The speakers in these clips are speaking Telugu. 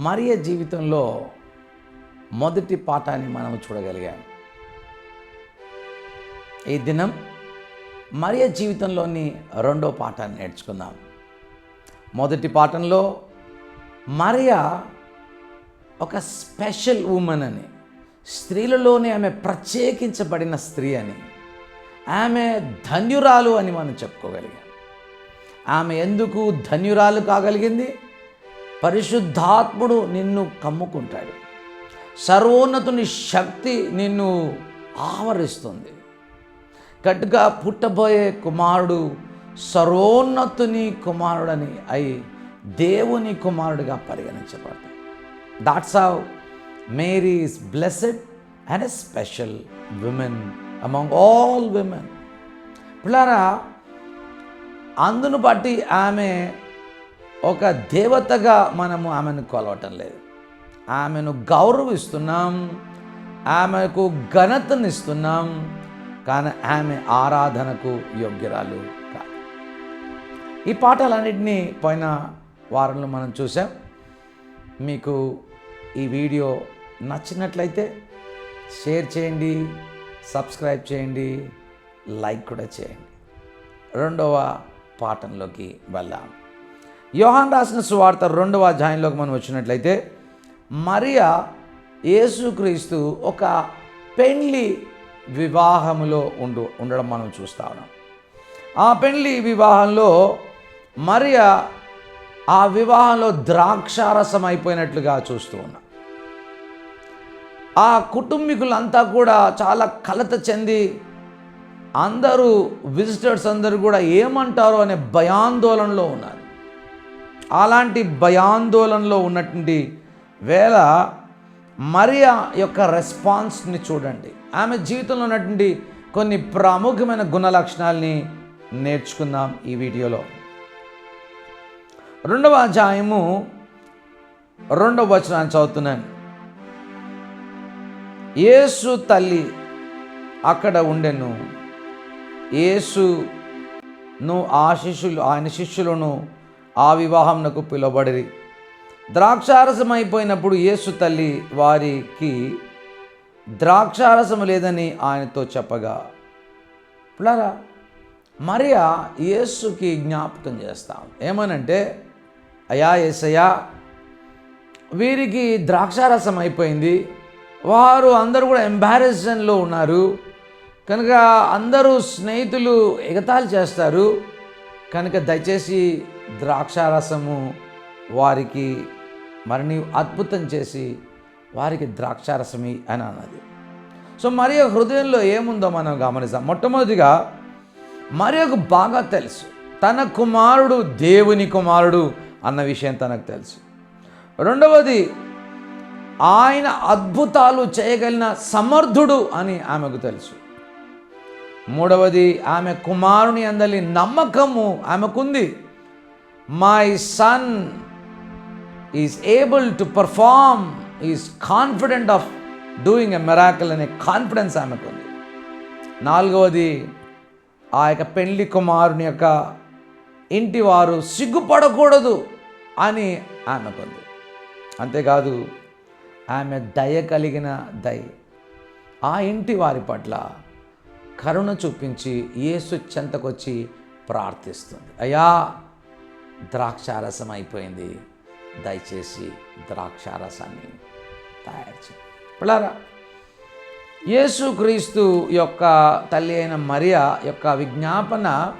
మరియ జీవితంలో మొదటి పాఠాన్ని మనం చూడగలిగాం. ఈ దినం మరియ జీవితంలోని రెండో పాఠాన్ని నేర్చుకుందాం. మొదటి పాఠంలో మరియ ఒక స్పెషల్ ఉమెన్ అని స్త్రీలలోనే ఆమె ప్రత్యేకించబడిన స్త్రీ అని ఆమె ధన్యురాలు అని మనం చెప్పుకోగలిగాం. ఆమె ఎందుకు ధన్యురాలు కాగలిగింది? పరిశుద్ధాత్ముడు నిన్ను కమ్ముకుంటాడు. సర్వోన్నతుని శక్తి నిన్ను ఆవరిస్తుంది. గట్టిగా పుట్టబోయే కుమారుడు సర్వోన్నతుని కుమారుడని అయి దేవుని కుమారుడిగా పరిగణించబడతాడు. That's how Mary is blessed and a special women among all women పిల్లారా అందును బట్టి ఆమె ఒక దేవతగా మనము ఆమెను కొలవటం లేదు. ఆమెను గౌరవిస్తున్నాం ఆమెకు ఘనతనిస్తున్నాం కానీ ఆమె ఆరాధనకు యోగ్యురాలు కాదు. ఈ పాఠాలన్నింటినీ పోయిన వారంలో మనం చూసాం. మీకు ఈ వీడియో నచ్చినట్లయితే షేర్ చేయండి సబ్స్క్రైబ్ చేయండి లైక్ కూడా చేయండి. రెండవ పాఠంలోకి వెళ్దాం. యోహాన్ రాసిన సువార్త రెండవ అధ్యాయంలోకి మనం వచ్చినట్లయితే మరియా యేసుక్రీస్తు ఒక పెండ్లి వివాహములో ఉండు ఉండడం మనం చూస్తా ఉన్నాం. ఆ పెండ్లి వివాహంలో మరియా ఆ వివాహంలో ద్రాక్షారసం అయిపోయినట్లుగా చూస్తూ ఉన్నాం. ఆ కుటుంబీకులంతా కూడా చాలా కలత చెంది అందరూ విజిటర్స్ అందరూ కూడా ఏమంటారో అనే భయాందోళనలో ఉన్నారు. అలాంటి భయాందోళనలో ఉన్నటువంటి వేళ మరియా యొక్క రెస్పాన్స్ని చూడండి. ఆమె జీవితంలో ఉన్నటువంటి కొన్ని ప్రాముఖ్యమైన గుణ లక్షణాలని నేర్చుకుందాం ఈ వీడియోలో. రెండవ అధ్యాయము రెండవ వచనాన్ని చదువుతున్నాను. యేసు తల్లి అక్కడ ఉండెను. నువ్వు ఆ శిష్యులు ఆయన శిష్యులను ఆ వివాహంనకు పిలువబడిరి. ద్రాక్షారసం అయిపోయినప్పుడు యేసు తల్లి వారికి ద్రాక్షారసం లేదని ఆయనతో చెప్పగా. పిల్లరా మరియా యేసుకి జ్ఞాపకం చేస్తాం. ఏమనంటే అయా ఏసయ్యా వీరికి ద్రాక్షారసం అయిపోయింది వారు అందరూ కూడా ఎంబారెస్షన్లో ఉన్నారు. కనుక అందరూ స్నేహితులు ఎగతాళి చేస్తారు. కనుక దయచేసి ద్రాక్షారసము వారికి మరి నీవు అద్భుతం చేసి వారికి ద్రాక్షారసమి అని అన్నది. సో మరి హృదయంలో ఏముందో మనం గమనిస్తాం మొట్టమొదటిగా మరియకు బాగా తెలుసు. తన కుమారుడు దేవుని కుమారుడు అన్న విషయం తనకు తెలుసు. రెండవది ఆయన అద్భుతాలు చేయగలిగిన సమర్థుడు అని ఆమెకు తెలుసు. మూడవది ఆమె కుమారుని అందలి నమ్మకము ఆమెకుంది. My son is able to perform is confident of doing a miracle అనే కాన్ఫిడెన్స్ ఆమెకుంది నాలుగవది ఆ యొక్క పెళ్ళి కుమారుని యొక్క ఇంటి వారు సిగ్గుపడకూడదు అని ఆమెకుంది అంతేకాదు ఆమె దయ కలిగిన దయ. ఆ ఇంటి వారి పట్ల కరుణ చూపించి యేసు చెంతకొచ్చి ప్రార్థిస్తుంది. అయ్యా ద్రాక్షారసం అయిపోయింది. దయచేసి ద్రాక్షారసాన్ని తయారు చేయి. పిల్లారా యేసుక్రీస్తు యొక్క తల్లి అయిన మరియా యొక్క విజ్ఞాపన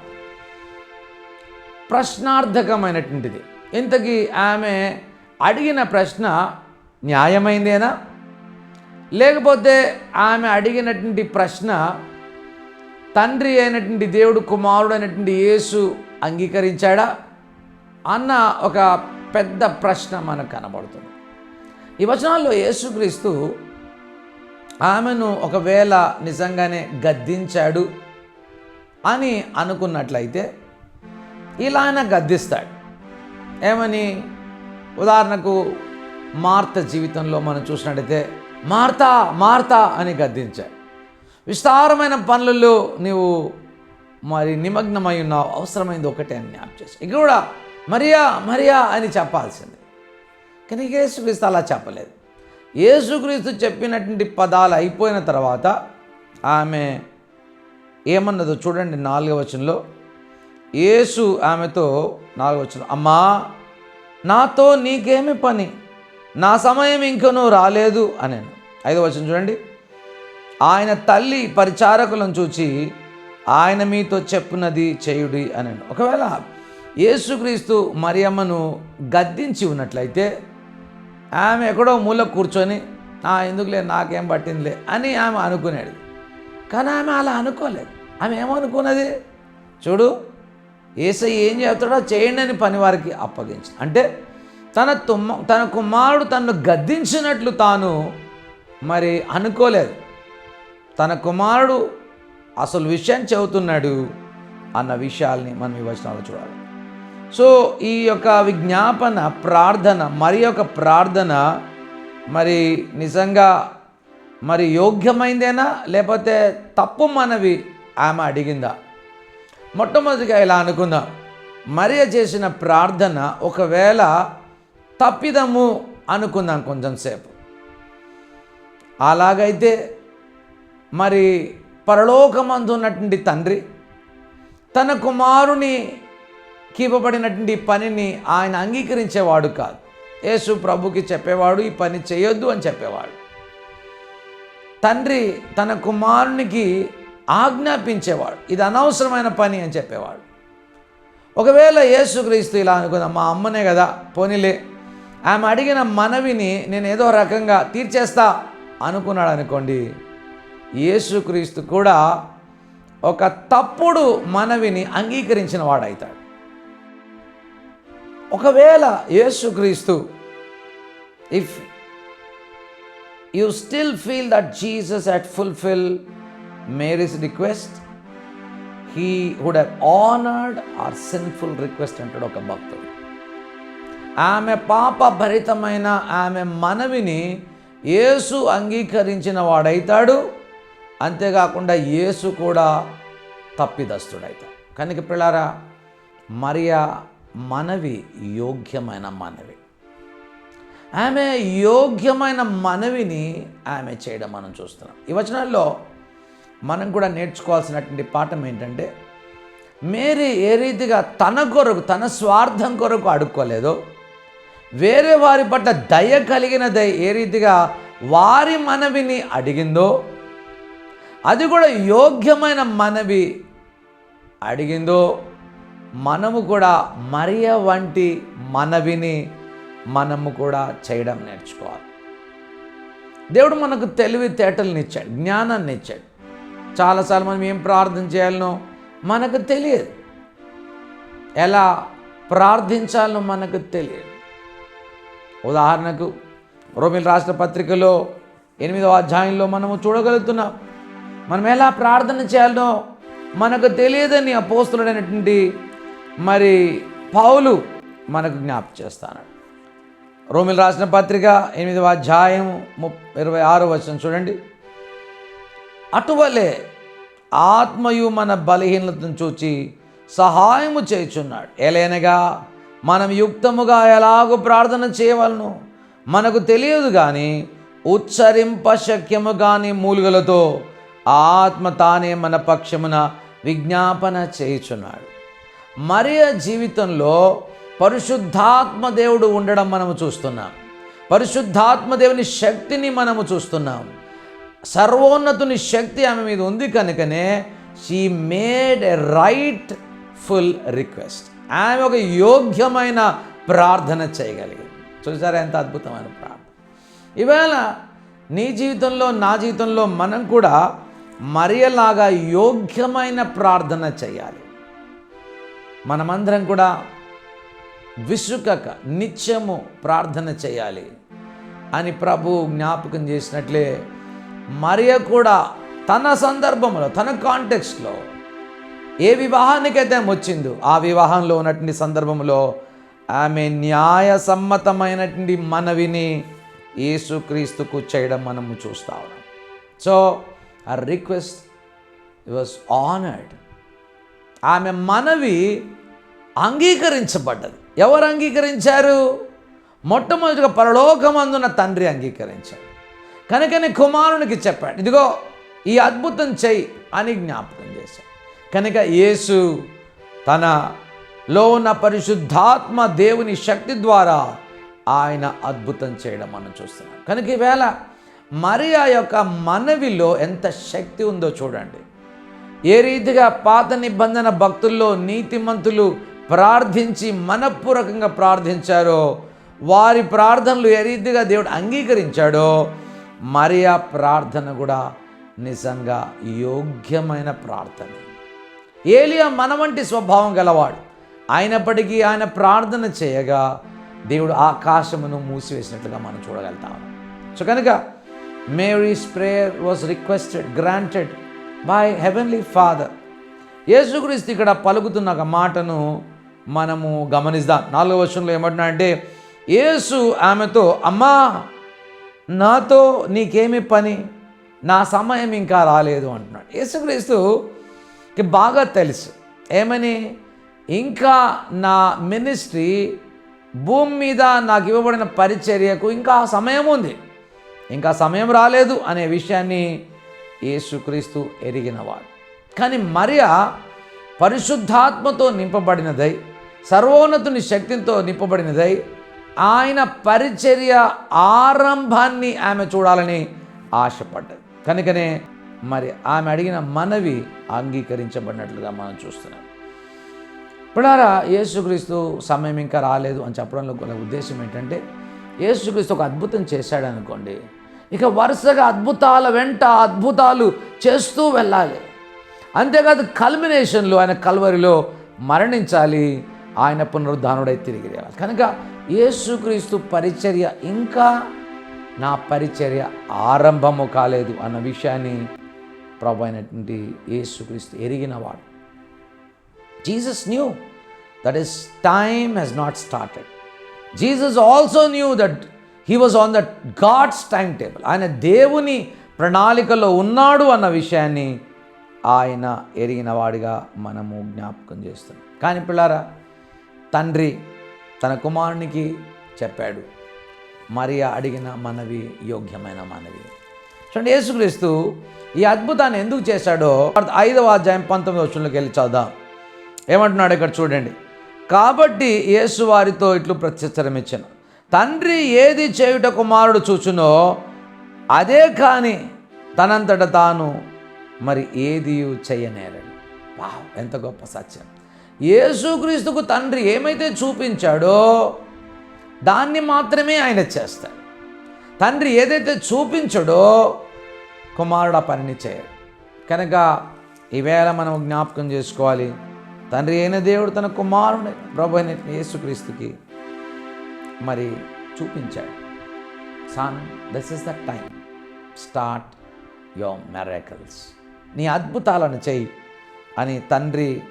ప్రశ్నార్థకమైనటువంటిది. ఇంతకీ ఆమె అడిగిన ప్రశ్న న్యాయమైందేనా? లేకపోతే ఆమె అడిగినటువంటి ప్రశ్న తండ్రి అయినటువంటి దేవుడు కుమారుడు అయినటువంటి యేసు అంగీకరించాడా? అన్న ఒక పెద్ద ప్రశ్న మనకు కనబడుతుంది. ఈ వచనాల్లో యేసుక్రీస్తు ఆమెను ఒకవేళ నిజంగానే గద్దించాడు అని అనుకున్నట్లయితే ఇలా ఆయన గద్దిస్తాడు. ఏమని? ఉదాహరణకు మార్త జీవితంలో మనం చూసినట్టయితే మార్తా మార్తా అని గద్దించాడు. విస్తారమైన పనులలో నీవు మరి నిమగ్నమై ఉన్నావు అవసరమైంది ఒకటే అని జ్ఞాపం చేసి ఇక్కడ కూడా మరియా మరియా అని చెప్పాల్సింది. కానీ యేసుక్రీస్తు అలా చెప్పలేదు. యేసుక్రీస్తు చెప్పినటువంటి పదాలు అయిపోయిన తర్వాత ఆమె ఏమన్నదో చూడండి నాలుగవ వచనంలో. యేసు ఆమెతో నాలుగవ వచనం అమ్మా నాతో నీకేమి పని? నా సమయం ఇంకనూ రాలేదు అనేను. ఐదవ వచనం చూడండి. ఆయన తల్లి పరిచారకులను చూచి ఆయన మీతో చెప్పున్నది చేయుడి అని ఒకవేళ యేసుక్రీస్తు మరియమ్మను గద్దించి ఉన్నట్లయితే ఆమె ఎక్కడో మూల కూర్చొని నా ఎందుకులే నాకేం పట్టిందిలే అని ఆమె అనుకునేది. కానీ ఆమె అలా అనుకోలేదు. ఆమె ఏమనుకున్నది? చూడు ఏసై ఏం చేస్తాడో చేయండి అని పని వారికి అప్పగించి అంటే తన తుమ్మ తన కుమారుడు తనను గద్దించినట్లు తాను మరి అనుకోలేదు. తన కుమారుడు అసలు విషయం చెబుతున్నాడు అన్న విషయాల్ని మనం ఈ వచనాలు చూడాలి. సో ఈ యొక్క విజ్ఞాపన ప్రార్థన మరి యొక్క ప్రార్థన మరి నిజంగా మరి యోగ్యమైందేనా? లేకపోతే తప్పు మనవి? ఆమె అడిగిందా? మొట్టమొదటిగా ఇలా అనుకుందాం. మరియ చేసిన ప్రార్థన ఒకవేళ తప్పిదము అనుకుందాం కొంచెంసేపు అలాగైతే మరి పరలోకమందు ఉన్నటువంటి తండ్రి తన కుమారుని ఇవ్వబడినటువంటి పనిని ఆయన అంగీకరించేవాడు కాదు. యేసు ప్రభుకి చెప్పేవాడు ఈ పని చేయొద్దు అని చెప్పేవాడు. తండ్రి తన కుమారునికి ఆజ్ఞాపించేవాడు ఇది అనవసరమైన పని అని చెప్పేవాడు. ఒకవేళ యేసుక్రీస్తు ఇలా అనుకుందాం మా అమ్మనే కదా పోనీలే ఆమె అడిగిన మనవిని నేను ఏదో రకంగా తీర్చేస్తా అనుకున్నాడు అనుకోండి యేసుక్రీస్తు కూడా ఒక తప్పుడు మనవిని అంగీకరించిన వాడవుతాడు ఒకవేళ యేసుక్రీస్తు if you still feel that Jesus at fulfil Mary's request he would have honoured or sinful request అంటాడు ఒక భక్తుడు. ఆమె పాప భరితమైన ఆమె మనవిని యేసు అంగీకరించిన వాడైతాడు. అంతేకాకుండా యేసు కూడా తప్పిదస్తుడైతాడు. కనుక పిల్లారా మరియా మనవి యోగ్యమైన మనవి. ఆమె యోగ్యమైన మనవిని ఆమె చేయడం మనం చూస్తున్నాం. ఈ వచనాల్లో మనం కూడా నేర్చుకోవాల్సినటువంటి పాఠం ఏంటంటే మేరీ ఏ రీతిగా తన కొరకు తన స్వార్థం కొరకు అడుక్కోలేదో వేరే వారి పట్ల దయ కలిగిన దయ ఏ రీతిగా వారి మనవిని అడిగిందో అది కూడా యోగ్యమైన మనవి అడిగిందో మనము కూడా మరియ వంటి మనవిని మనము కూడా చేయడం నేర్చుకోవాలి. దేవుడు మనకు తెలివితేటలను ఇచ్చాడు జ్ఞానాన్ని ఇచ్చాడు చాలాసార్లు మనం ఏం ప్రార్థన చేయాలనో మనకు తెలియదు. ఎలా ప్రార్థించాలనో మనకు తెలియదు. ఉదాహరణకు రోమిల్ రాష్ట్ర పత్రికలో ఎనిమిదవ అధ్యాయంలో మనము చూడగలుగుతున్నాం మనం ఎలా ప్రార్థన చేయాలనో మనకు తెలియదని అపోస్తుడైనటువంటి మరి పౌలు మనకు జ్ఞాపకం చేస్తాను రోమిల్ రాసిన పత్రిక ఎనిమిదవ అధ్యాయం ము ఇరవై ఆరు వచ్చిన చూడండి. అటువలే ఆత్మయు మన బలహీనతను చూచి సహాయము చేయుచున్నాడు. ఎలైనగా మనం యుక్తముగా ఎలాగో ప్రార్థన చేయవలను? మనకు తెలియదు కానీ ఉచ్చరింప శక్యము కాని మూలుగలతో ఆత్మ తానే మన పక్షమున విజ్ఞాపన చేయుచున్నాడు. మరియ జీవితంలో పరిశుద్ధాత్మ దేవుడు ఉండడం మనము చూస్తున్నాం. పరిశుద్ధాత్మ దేవుని శక్తిని మనము చూస్తున్నాం. సర్వోన్నతుని శక్తి ఆమె మీద ఉంది కనుకనే she made a rightful request ఆమె ఒక యోగ్యమైన ప్రార్థన చేయగలిగింది. చూసారా ఎంత అద్భుతమైన ప్రార్థన. ఈవేళ నీ జీవితంలో నా జీవితంలో మనం కూడా మరియలాగా యోగ్యమైన ప్రార్థన చేయాలి. మనమందరం కూడా విసుకక నిత్యము ప్రార్థన చేయాలి అని ప్రభు జ్ఞాపకం చేసినట్లే మరియ కూడా తన సందర్భంలో తన కాంటెక్స్ట్లో ఏ వివాహానికైతే వచ్చిందో ఆ వివాహంలో ఉన్నటువంటి సందర్భంలో ఆమె న్యాయసమ్మతమైనటువంటి మనవిని యేసుక్రీస్తుకు చేయడం మనము చూస్తా ఉన్నాం. సో ఆ రిక్వెస్ట్ వాజ్ ఆనర్డ్. ఆమె మనవి అంగీకరించబడ్డది. ఎవరు అంగీకరించారు? మొట్టమొదటిగా పరలోకమందున్న తండ్రి అంగీకరించాడు. కనుకనే కుమారునికి చెప్పాడు ఇదిగో ఈ అద్భుతం చెయ్యి అని జ్ఞాపకం చేశాడు. కనుక యేసు తనలో ఉన్న పరిశుద్ధాత్మ దేవుని శక్తి ద్వారా ఆయన అద్భుతం చేయడం మనం చూస్తున్నాం. కనుక ఈవేళ మరియా యొక్క మనవిలో ఎంత శక్తి ఉందో చూడండి. ఏ రీతిగా పాత నిబంధన భక్తుల్లో నీతిమంతులు ప్రార్థించి మనపూర్వకంగా ప్రార్థించారో వారి ప్రార్థనలు ఏ రీతిగా దేవుడు అంగీకరించాడో మరియా ప్రార్థన కూడా నిజంగా యోగ్యమైన ప్రార్థన. ఏలియా మన వంటి స్వభావం గలవాడు. అయినప్పటికీ ఆయన ప్రార్థన చేయగా దేవుడు ఆకాశమును మూసివేసినట్లుగా మనం చూడగలుగుతాం. సో కనుక Mary's prayer was requested granted by heavenly father యేసుక్రీస్తు ఇక్కడ పలుకుతున్న ఒక మాటను మనము గమనిద్దాం. నాలుగో వర్షంలో ఏమంటున్నా అంటే యేసు ఆమెతో అమ్మా నాతో నీకేమి పని? నా సమయం ఇంకా రాలేదు అంటున్నాడు. యేసుక్రీస్తుకి బాగా తెలుసు. ఏమని? ఇంకా నా మినిస్ట్రీ భూమి మీద నాకు ఇవ్వబడిన పరిచర్యకు ఇంకా సమయం ఉంది. ఇంకా సమయం రాలేదు అనే విషయాన్ని యేసుక్రీస్తు ఎరిగినవాడు. కానీ మరియా పరిశుద్ధాత్మతో నింపబడినదై సర్వోన్నతుని శక్తితో నింపబడినదై ఆయన పరిచర్య ఆరంభాన్ని ఆమె చూడాలని ఆశపడ్డది. కనుకనే మరి ఆమె అడిగిన మనవి అంగీకరించబడినట్లుగా మనం చూస్తున్నాం. ఇప్పుడారా యేసుక్రీస్తు సమయం ఇంకా రాలేదు అని చెప్పడంలో గల ఉద్దేశం ఏంటంటే యేసుక్రీస్తు ఒక అద్భుతం చేశాడు అనుకోండి ఇక వరుసగా అద్భుతాల వెంట అద్భుతాలు చేస్తూ వెళ్ళాలి. అంతేకాదు కల్మినేషన్లో ఆయన కల్వరిలో మరణించాలి. ఆయన పునరుద్ధానుడై తిరిగి రావాలి. కనుక యేసుక్రీస్తు పరిచర్య ఇంకా నా పరిచర్య ఆరంభము కాలేదు అన్న విషయాన్ని ప్రభు అయినటువంటి యేసుక్రీస్తు ఎరిగినవాడు Jesus knew that is time he's not started Jesus also knew that he was on the God's timetable ఆయన దేవుని ప్రణాళికలో ఉన్నాడు అన్న విషయాన్ని ఆయన ఎరిగిన వాడిగా మనము జ్ఞాపకం చేస్తున్నాం. కానీ పిల్లారా తండ్రి తన కుమారునికి చెప్పాడు మరియా అడిగిన మనవి యోగ్యమైన మనవి. చూడండి యేసుక్రీస్తు ఈ అద్భుతాన్ని ఎందుకు చేశాడో ఐదవ అధ్యాయం పంతొమ్మిది వచ్చంలోకి వెళ్ళి చదుదాం ఏమంటున్నాడు ఇక్కడ చూడండి కాబట్టి యేసు వారితో ఇట్లు ప్రత్యుత్తరం ఇచ్చాను తండ్రి ఏది చేయుట కుమారుడు చూచునో అదే కానీ తనంతట తాను మరి ఏది చెయ్యనేరడు వాహ్ ఎంత గొప్ప సత్యం. యేసుక్రీస్తుకు తండ్రి ఏమైతే చూపించాడో దాన్ని మాత్రమే ఆయన చేస్తాడు. తండ్రి ఏదైతే చూపించడో కుమారుడు ఆ పనిని చేయడు. కనుక ఈవేళ మనం జ్ఞాపకం చేసుకోవాలి తండ్రి అయిన దేవుడు తన కుమారుడు ప్రభు అయిన యేసుక్రీస్తుకి మరి చూపించాడు. Son this is the time start your miracles నీ అద్భుతాలను చెయ్యి అని తండ్రి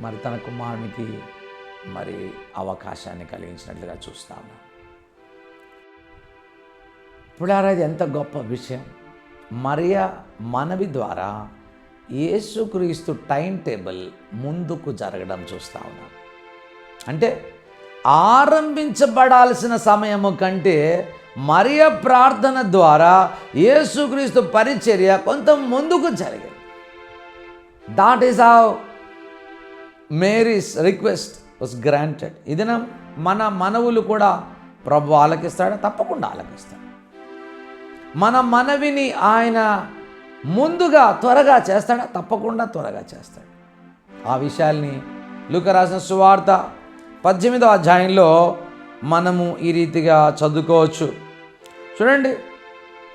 మరి తన కుమారునికి మరి అవకాశాన్ని కలిగించినట్లుగా చూస్తాము ఇప్పుడు ఇది ఎంత గొప్ప విషయం. మరియా మనవి ద్వారా యేసుక్రీస్తు టైం టేబుల్ ముందుకు జరగడం చూస్తా ఉన్నాం. అంటే ఆరంభించబడాల్సిన సమయము కంటే మరియ ప్రార్థన ద్వారా యేసుక్రీస్తు పరిచర్య కొంత ముందుకు జరిగింది. That is how Mary's request was granted ఇది మన మనవులు కూడా ప్రభు ఆలకిస్తాడా? తప్పకుండా ఆలకిస్తాడు. మన మనవిని ఆయన ముందుగా త్వరగా చేస్తాడా? తప్పకుండా త్వరగా చేస్తాడు. ఆ విషయాల్ని లుక రాసిన సువార్త పద్దెనిమిదో అధ్యాయంలో మనము ఈ రీతిగా చదువుకోవచ్చు. చూడండి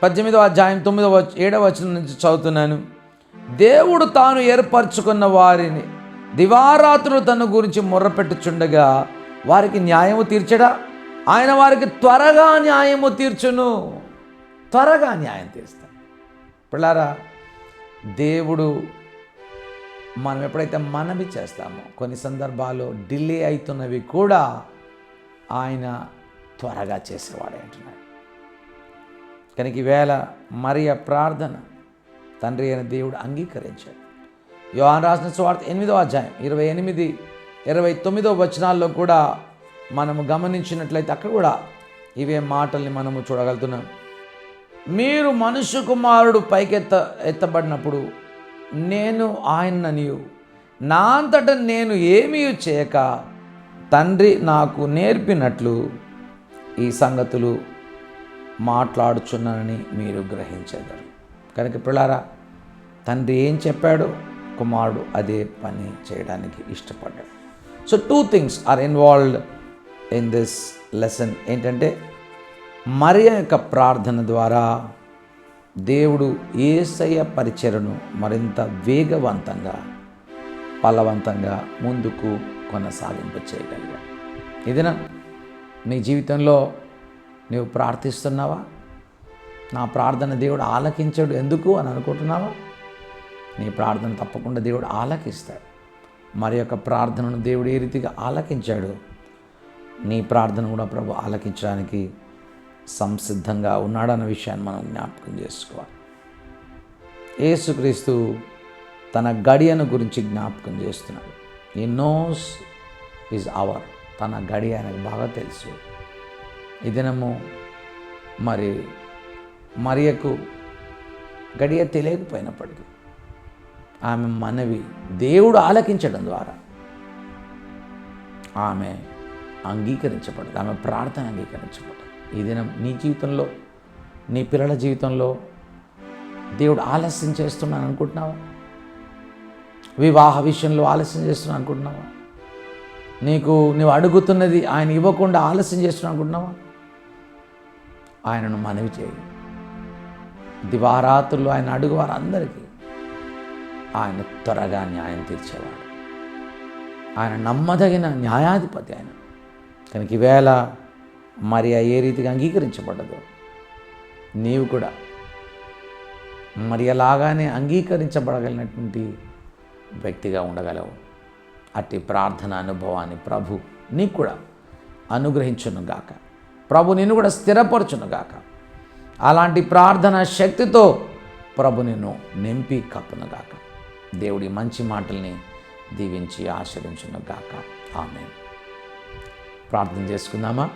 పద్దెనిమిదో అధ్యాయం తొమ్మిదో వచ ఏడవ వచనం నుంచి చదువుతున్నాను. దేవుడు తాను ఏర్పరచుకున్న వారిని దివారాత్రులు తన గురించి మొర్రపెట్టుచుండగా వారికి న్యాయము తీర్చడా? ఆయన వారికి త్వరగా న్యాయము తీర్చును. త్వరగా న్యాయం తీస్తాను పిల్లారా దేవుడు మనం ఎప్పుడైతే మనవి చేస్తామో కొన్ని సందర్భాల్లో డిలే అవుతున్నవి కూడా ఆయన త్వరగా చేసేవాడే అంటున్నాడు. కనుక ఈవేళ మరియ ప్రార్థన తండ్రి అయిన దేవుడు అంగీకరించాడు. యోహాన్ రాసిన స్వార్థ ఎనిమిదో అధ్యాయం ఇరవై ఎనిమిది ఇరవై తొమ్మిదో వచనాల్లో కూడా మనము గమనించినట్లయితే అక్కడ కూడా ఇవే మాటల్ని మనము చూడగలుగుతున్నాం. మీరు మనుష్య కుమారుడు పైకెత్త ఎత్తబడినప్పుడు నేను ఆయననియు నా అంతట నేను ఏమీ చేయక తండ్రి నాకు నేర్పినట్లు ఈ సంగతులు మాట్లాడుచున్నానని మీరు గ్రహించగలరు. కనుక పిల్లారా తండ్రి ఏం చెప్పాడో? కుమారుడు అదే పని చేయడానికి ఇష్టపడ్డాడు. So two things are involved in this lesson ఏంటంటే మరియ యొక్క ప్రార్థన ద్వారా దేవుడు ఏసయ పరిచయను మరింత వేగవంతంగా ఫలవంతంగా ముందుకు కొనసాగింప చేయగలిగా ఇదినా నీ జీవితంలో నువ్వు ప్రార్థిస్తున్నావా? నా ప్రార్థన దేవుడు ఆలకించాడు ఎందుకు అని అనుకుంటున్నావా? నీ ప్రార్థన తప్పకుండా దేవుడు ఆలకిస్తాడు. మరి యొక్క ప్రార్థనను దేవుడు ఏ రీతిగా ఆలకించాడు? నీ ప్రార్థన కూడా ప్రభు ఆలకించడానికి సంసిద్ధంగా ఉన్నాడన్న విషయాన్ని మనం జ్ఞాపకం చేసుకోవాలి. యేసుక్రీస్తు తన గడియను గురించి జ్ఞాపకం చేస్తున్నాడు. ఈ నోస్ ఈజ్ అవర్ తన గడి ఆయనకు బాగా తెలుసు. ఈ దినము మరి మరియకు గడియ తెలియకపోయినప్పటికీ ఆమె మనవి దేవుడు ఆలకించడం ద్వారా ఆమె అంగీకరించబడదు. ఆమె ప్రార్థన అంగీకరించబడదు. ఈ దినం నీ జీవితంలో నీ పిల్లల జీవితంలో దేవుడు ఆలస్యం చేస్తున్నాను అనుకుంటున్నావా? వివాహ విషయంలో ఆలస్యం చేస్తున్నాను అనుకుంటున్నావా? నీకు నువ్వు అడుగుతున్నది ఆయన ఇవ్వకుండా ఆలస్యం చేస్తున్నాను అనుకుంటున్నావా? ఆయనను మనవి చేయి. దివారాత్రులు ఆయన అడుగు వారందరికీ ఆయన త్వరగా న్యాయం తీర్చేవాడు. ఆయన నమ్మదగిన న్యాయాధిపతి ఆయన. కనుక ఈవేళ మరి ఏ రీతిగా అంగీకరించబడ్డదో. నీవు కూడా. మరి అలాగానే అంగీకరించబడగలిగినటువంటి వ్యక్తిగా ఉండగలవు. అట్టి ప్రార్థన అనుభవాన్ని ప్రభు నీకు కూడా అనుగ్రహించును గాక. ప్రభు నిన్ను కూడా స్థిరపరచునుగాక అలాంటి ప్రార్థన శక్తితో ప్రభు నిన్ను నింపి కప్పును గాక. దేవుడి మంచి మాటల్ని దీవించి ఆశ్రయించును ఆమె ప్రార్థన చేసుకుందామా?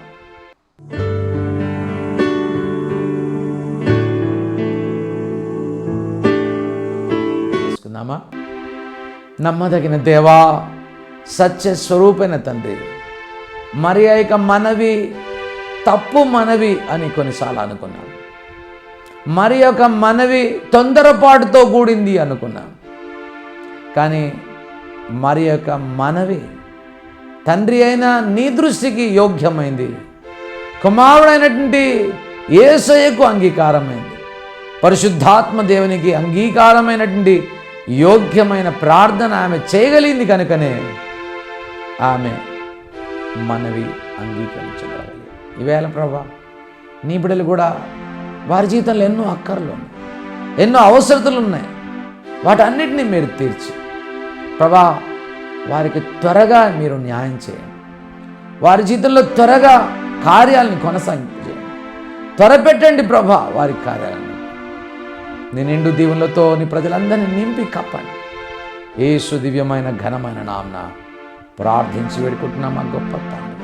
చేసుకుందామా నమ్మదగిన దేవా సత్య స్వరూపైన తండ్రి మరి యొక్క మనవి తప్పు మనవి అని కొన్నిసార్లు అనుకున్నాను మరి యొక్క మనవి తొందరపాటుతో కూడింది అనుకున్నాను కానీ మరి యొక్క మనవి తండ్రి అయిన నీ దృష్టికి యోగ్యమైంది. కుమారుడైనటువంటి ఏసయ్యకు అంగీకారమైంది. పరిశుద్ధాత్మ దేవునికి అంగీకారమైనటువంటి యోగ్యమైన ప్రార్థన ఆమె చేయగలిగింది కనుకనే ఆమె మనవి అంగీకరించగలగాలి. ఈవేళ ప్రభా నీ బిడ్డలు కూడా వారి జీవితంలో ఎన్నో అక్కర్లు ఉన్నాయి ఎన్నో అవసరతలు ఉన్నాయి. వాటన్నిటిని మీరు తీర్చి ప్రభా వారికి త్వరగా మీరు న్యాయం చేయండి. వారి జీవితంలో త్వరగా కార్యాలను కొనసాగించేయండి త్వరపెట్టండి ప్రభా వారి కార్యాలను. నీ నిండు దీవులతో నీ ప్రజలందరినీ నింపి కప్పండి ఏ దివ్యమైన ఘనమైన నామ్న ప్రార్థించి వేడుకుంటున్నామా గొప్ప తండ్రి.